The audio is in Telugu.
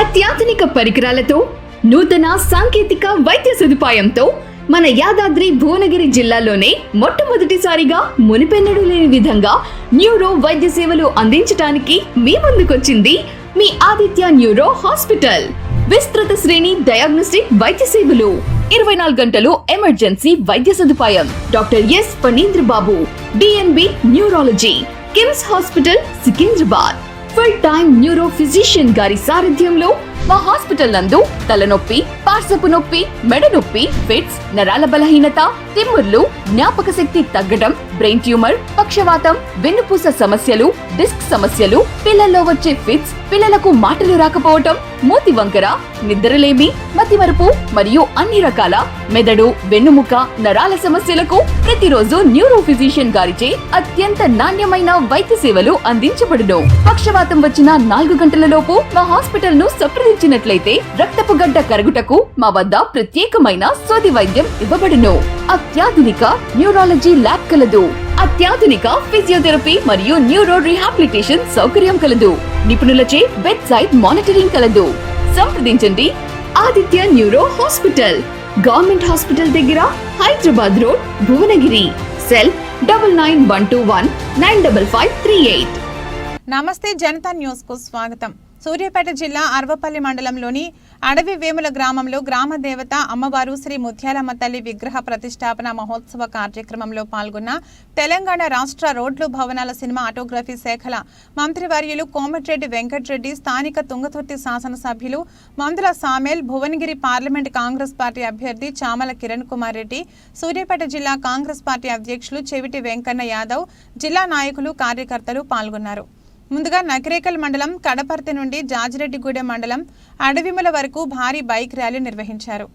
అత్యాధునిక పరికరాలతో నూతన సాంకేతిక వైద్య సదుపాయంతో మన యాదాద్రి భువనగిరి జిల్లాలోనే మొట్టమొదటిసారిగా మునిపెన్నడు లేని విధంగా న్యూరో వైద్య సేవలు అందించడానికి మీ ముందుకొచ్చింది మీ ఆదిత్య న్యూరో హాస్పిటల్. విస్తృత శ్రేణి డయాగ్నోస్టిక్ వైద్య సేవలు ఇరవై నాలుగు గంటలు ఎమర్జెన్సీ వైద్య సదుపాయం. Doctor S Phanindra Babu DNB neurology KIMS hospital Secunderabad. Full time neuro physician గారి సారథ్యంలో మా హాస్పిటల్ నందు తలనొప్పి పార్సపు నొప్పి మెడ నొప్పి ఫిట్స్ నరాల బలహీనత తిమ్ముర్లు జ్ఞాపక శక్తి తగ్గడం బ్రెయిన్ ట్యూమర్ పక్షవాతం వెన్నుపూస సమస్యలు డిస్క్ సమస్యలు పిల్లల్లో వచ్చే ఫిట్స్ పిల్లలకు మాటలు రాకపోవటం మూతి వంకర నిద్రలేమి మతిమరుపు మరియు అన్ని రకాల మెదడు వెన్నుముక నరాల సమస్యలకు ప్రతిరోజు న్యూరో ఫిజిషియన్ గారిచే అత్యంత నాణ్యమైన వైద్య సేవలు అందించబడును. పక్షవాతం వచ్చిన నాలుగు గంటల లోపు మా హాస్పిటల్ను సంప్రదించినట్లయితే రక్తపు గడ్డ కరుగుటకు మా వద్ద ప్రత్యేకమైన సోది వైద్యం ఇవ్వబడును. అత్యాధునిక న్యూరాలజీ ల్యాబ్ కలదు. అత్యాధునిక ఫిజియోథెరపీ మరియు న్యూరో రీహాబిలిటేషన్ సౌకర్యం కలదు. నిపుణులచే బెడ్ సైడ్ మానిటరింగ్ కలదు. సంప్రదించండి. Aditya neuro hospital. Government hospital దగ్గర Hyderabad road Bhuvanagiri. Cell double nine one two one nine double five three eight. నమస్తే జనతా న్యూస్కు స్వాగతం. సూర్యాపేట జిల్లా అర్వపల్లి మండలంలోని అడవి వేముల గ్రామంలో గ్రామ దేవత అమ్మవారు శ్రీ ముత్యాలమ్మ తల్లి విగ్రహ ప్రతిష్టాపన మహోత్సవ కార్యక్రమంలో పాల్గొన్న తెలంగాణ రాష్ట్ర రోడ్లు భవనాల సినిమా ఆటోగ్రఫీ శాఖల మంత్రివర్యులు కోమటిరెడ్డి వెంకటరెడ్డి స్థానిక తుంగతుర్తి శాసనసభ్యులు Mandula Samel Bhuvanagiri parliament Congress party అభ్యర్థి చామల కిరణ్ కుమార్ రెడ్డి సూర్యాపేట జిల్లా కాంగ్రెస్ పార్టీ అధ్యక్షులు చెవిటి వెంకన్న యాదవ్ జిల్లా నాయకులు కార్యకర్తలు పాల్గొన్నారు. ముందుగా నకిరేకల్ మండలం కడపర్తి నుండి జాజిరెడ్డిగూడెం మండలం అడవిమల వరకు భారీ బైక్ ర్యాలీ నిర్వహించారు.